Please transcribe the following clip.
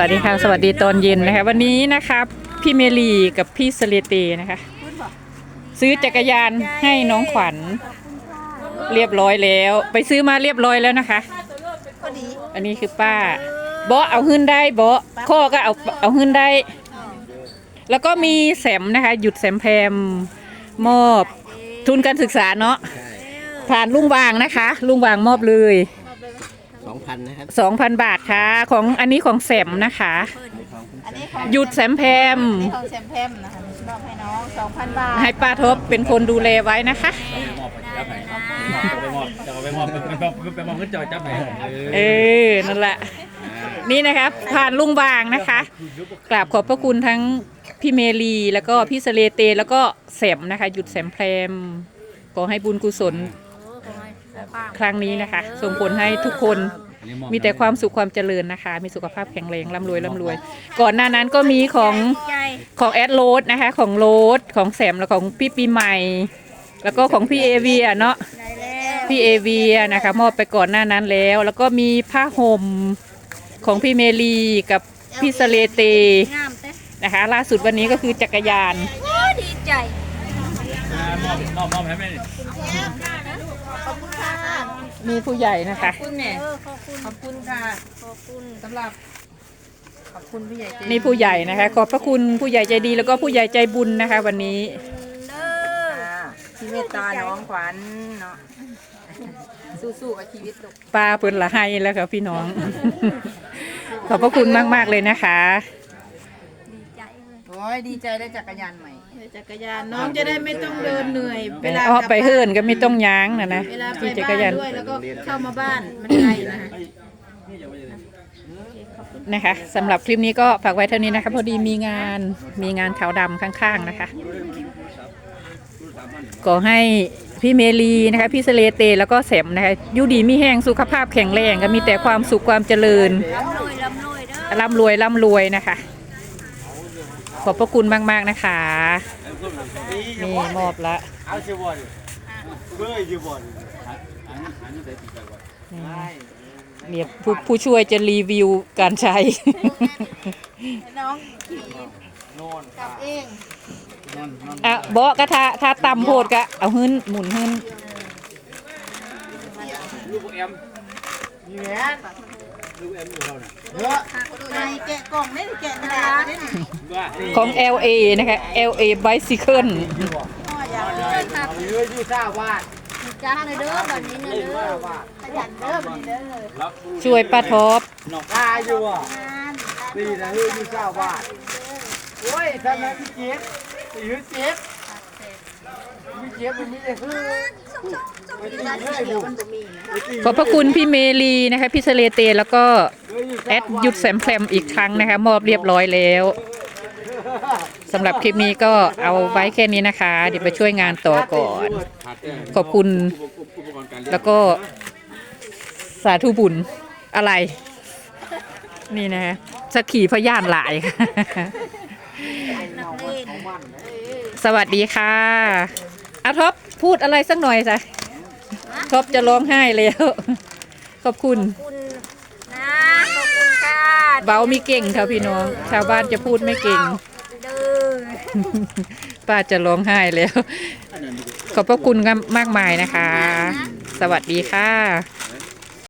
สวัสดีค่ะ สวัสดีตอนเย็นนะคะ วันนี้นะครับพี่เมลีกับพี่สเลเตนะคะ ซื้อจักรยานให้น้องขวัญ เรียบร้อยแล้ว ไปซื้อมาเรียบร้อยแล้วนะคะ อันนี้คือป้าเบาเอาขึ้นได้เบาข้อก็เอาเอาขึ้นได้ แล้วก็มีแสมนะคะ หยุดแสมแพมมอบทุนการศึกษาเนาะผ่านลุงวางนะคะ ลุงวางมอบเลย องพันนะครับ2,000บาทค่ะ ของอันนี้ของแสมนะคะ อันนี้ของหยุดแสมแพม อันนี้ของแซมแพมนะคะมอบให้น้อง2,000บาทให้ป้าทบเป็นคนดูแลไว้นะคะ มอบไปจับไหนไปมอบจะเอาไปมอบไปมอบไปมอบขึ้นจอยจับไหนเออ นั่นแหละ นี่นะคะ ผ่านลุงวางนะคะ กราบขอบพระคุณทั้งพี่เมลีแล้วก็พี่สเลเตแล้วก็แสมนะคะ หยุดแสมแพรมขอให้บุญกุศลครั้งนี้นะคะ ส่งผลให้ทุกคน มีแต่ความสุขความเจริญนะคะ มีสุขภาพแข็งแรงร่ำรวยร่ำรวย ก่อนหน้านั้นก็มีของใจของแอดโรดนะคะ ของโรดของแสมแล้วของพี่ปีใหม่ แล้วก็ของพี่เอเวียเนาะได้แล้วพี่เอเวียนะคะมอบไปก่อนหน้านั้นแล้ว แล้วก็มีผ้าห่มของพี่เมลีกับพี่สเลเตงามเต้นะคะ ล่าสุดวันนี้ก็คือจักรยาน โอ้ดีใจมอบมอบมอบให้แม่ขอบคุณค่ะ มีผู้ใหญ่นะคะ คุณแม่เออขอบคุณขอบคุณค่ะขอบคุณสำหรับขอบคุณผู้ใหญ่ใจดีนี่ผู้ใหญ่นะคะ ขอบพระคุณผู้ใหญ่ใจดีแล้วก็ผู้ใหญ่ใจบุญนะคะ วันนี้เด้อค่ะที่เมตตาน้องขวัญเนาะสู้ๆกับชีวิตลูกปลาเปิดละให้แล้วค่ะพี่น้อง ขอบพระคุณมาก ๆ เลยนะคะดีใจเล ยโอ้ยดีใจได้จักรยานใหม่ จักรยานน้องจะได้ไม่ต้องเดินเหนื่อยเวลาอ้อกลับไปบ้านเฮิรนก็ไม่ต้องย้างนะนะเวลาไปขี่จักรบ้านยานด้วยแล้วก็เข้ามาบ้านมันไกลนะคะนะคะสำหรับคลิปนี้ก็ฝากไว้เท่านี้นะคะ พอดีมีงานมีงานขาวดำข้าง ๆนะคะ ก็ให้พี่เมลีนะคะพี่สเลเตแล้วก็แสมนะคะอยูดีมีแห้งสุขภาพแข็งแรงก็มีแต่ความสุขความเจริญร่ำรวยร่ำรวยเด้อ ร่ำรวยร่ำรวยนะคะ ขอบพระคุณมาก ๆ นะคะ นี่มอบละเอาชิบอนเมื่อชิบอนเรียบผู้ผู้ช่วยจะรีวิวการใช้ให้น้องขี่กลับเองอะเบาะก็ถ้าถ้าต่ำโพดก็เอาหึ้นหมุนหึ้นลูกแอมมีแหวนลูกแอม ในแกะกล่องไม่ได้แกะกระดาษได้หนิว่าของ LA นะคะ LA Bicycle พ่ออยากเดินครับเยอะอยู่ซ่าว่าจ้าเลยเด้อแบบนี้นะเด้อขยันเด้อแบบนี้เด้อช่วยป้าท็อปตาอยู่อะงานนี่นะเฮ้ยอยู่ซ่าว่าโอ้ยทำไมพี่เจี๊ยบยืดเจี๊ยบ พี่เจี๊ยบมันมีแต่คือไปตีเลยบุขอบพระคุณพี่เมลีนะคะพี่เสเลเตแล้วก็แอดยุดแซมแพรมอีกครั้งนะคะ มอบเรียบร้อยแล้วสำหรับคลิปนี้ก็เอาไว้แค่นี้นะคะ เดี๋ยวไปช่วยงานต่อก่อน ขอบคุณ แล้วก็สาธุบุญอะไร นี่นะคะสักขีพยานหลายค่ะ สวัสดีค่ะอาท็อปพูดอะไรสักหน่อยสิท็อปจะร้องไห้แล้ว ขอบคุณขอบคุณนะขอบคุณค่ะเบามีเก่งค่ะพี่น้อง ชาวบ้านจะพูดไม่เก่ง เด้อป้าจะร้องไห้แล้ว ขอบพระคุณมากมายนะคะ สวัสดีค่ะ